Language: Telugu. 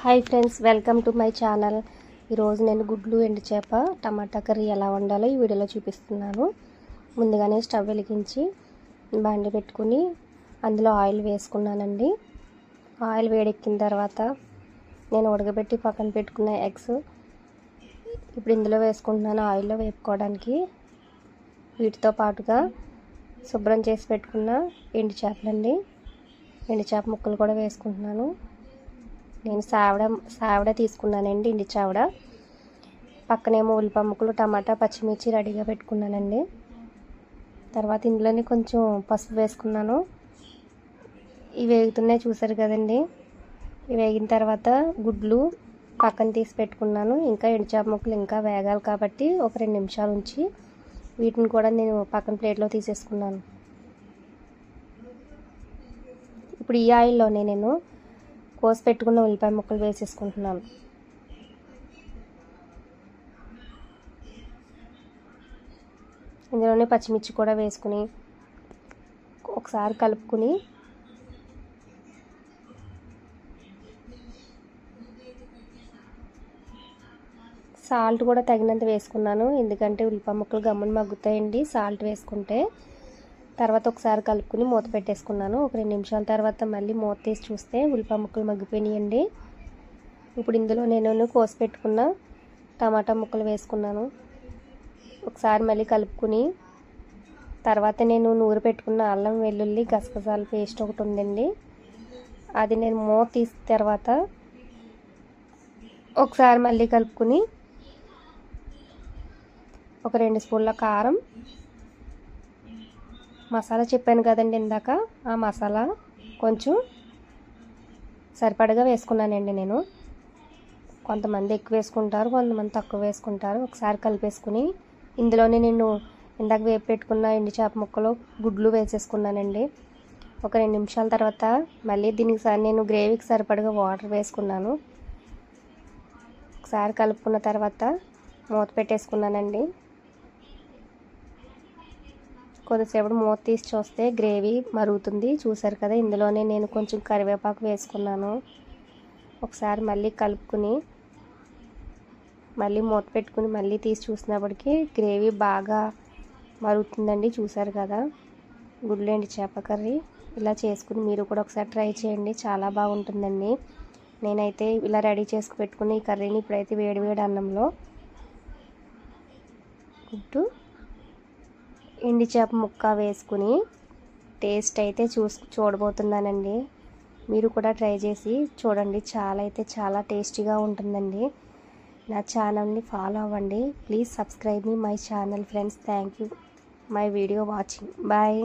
Hi friends welcome to my channel. ఈరోజు నేను గుడ్లు ఎండు చేప టమాటా కర్రీ ఎలా వండాలో ఈ వీడియోలో చూపిస్తున్నాను. ముందుగానే స్టవ్ వెలిగించి బండి పెట్టుకుని అందులో ఆయిల్ వేసుకున్నానండి. ఆయిల్ వేడెక్కిన తర్వాత నేను ఉడకబెట్టి పక్కన పెట్టుకున్న ఎగ్స్ ఇప్పుడు ఇందులో వేసుకుంటున్నాను ఆయిల్లో వేపుకోవడానికి. వీటితో పాటుగా శుభ్రం చేసి పెట్టుకున్న ఎండు చేపలండి. ఎండు చేప ముక్కలు కూడా వేసుకుంటున్నాను. నేను సావిడ సావిడ తీసుకున్నానండి ఇండి చావిడ. పక్కనేమో ఉల్లిపమ్మకులు టమాటా పచ్చిమిర్చి రెడీగా పెట్టుకున్నానండి. తర్వాత ఇందులోనే కొంచెం పసుపు వేసుకున్నాను. ఇవి వేగుతున్నాయి చూసారు కదండి. ఇవి వేగిన తర్వాత గుడ్లు పక్కన తీసి పెట్టుకున్నాను. ఇంకా ఎండుచాప ముక్కలు ఇంకా వేగాలి కాబట్టి ఒక రెండు నిమిషాలు ఉంచి వీటిని కూడా నేను పక్కన ప్లేట్లో తీసేసుకున్నాను. ఇప్పుడు ఈ ఆయిల్లోనే నేను కోసి పెట్టుకున్న ఉల్లిపాయ ముక్కలు వేసేసుకుంటున్నాను. ఇందులోనే పచ్చిమిర్చి కూడా వేసుకుని ఒకసారి కలుపుకుని సాల్ట్ కూడా తగినంత వేసుకున్నాను. ఎందుకంటే ఉల్లిపాయ ముక్కలు గమ్మున మగ్గుతాయండి. సాల్ట్ వేసుకుంటే తర్వాత ఒకసారి కలుపుకుని మూత పెట్టేసుకున్నాను. ఒక రెండు నిమిషాల తర్వాత మళ్ళీ మూత తీసి చూస్తే ఉల్లిపాయ ముక్కలు మగ్గిపోయినాయండి. ఇప్పుడు ఇందులో నేను కోసి పెట్టుకున్న టమాటా ముక్కలు వేసుకున్నాను. ఒకసారి మళ్ళీ కలుపుకుని తర్వాత నేను నూరు పెట్టుకున్న అల్లం వెల్లుల్లి గసగసాల పేస్ట్ ఒకటి ఉందండి. అది నేను మూత తీసిన తర్వాత ఒకసారి మళ్ళీ కలుపుకుని ఒక రెండు స్పూన్ల కారం మసాలా చెప్పాను కదండి ఇందాక. ఆ మసాలా కొంచెం సరిపడగా వేసుకున్నానండి నేను. కొంతమంది ఎక్కువ వేసుకుంటారు కొంతమంది తక్కువ వేసుకుంటారు. ఒకసారి కలిపేసుకుని ఇందులోనే నేను ఇందాక వేపు పెట్టుకున్న ఎండి చేప ముక్కలు గుడ్లు వేసేసుకున్నానండి. ఒక రెండు నిమిషాల తర్వాత మళ్ళీ దీనికి సార్ నేను గ్రేవీకి సరిపడగా వాటర్ వేసుకున్నాను. ఒకసారి కలుపుకున్న తర్వాత మూత పెట్టేసుకున్నానండి. కొద్దిసేపు మూత తీసి చూస్తే గ్రేవీ మరుగుతుంది. చూసారు కదా ఇందులోనే నేను కొంచెం కరివేపాకు వేసుకున్నాను. ఒకసారి మళ్ళీ కలుపుకుని మళ్ళీ మూత పెట్టుకుని మళ్ళీ తీసి చూసినప్పటికీ గ్రేవీ బాగా మరుగుతుందండి. చూసారు కదా గుడ్లేండి చేప కర్రీ. ఇలా చేసుకుని మీరు కూడా ఒకసారి ట్రై చేయండి. చాలా బాగుంటుందండి. నేనైతే ఇలా రెడీ చేసుకు పెట్టుకుని ఈ కర్రీని ఇప్పుడైతే వేడి వేడి అన్నంలో గుడ్డు ఎండి చేప ముక్క వేసుకుని టేస్ట్ అయితే చూసి చూడబోతున్నానండి. మీరు కూడా ట్రై చేసి చూడండి. చాలా అయితే చాలా టేస్టీగా ఉంటుందండి. నా ఛానల్ని ఫాలో అవ్వండి. Please subscribe me my channel friends. Thank you. My video watching. Bye.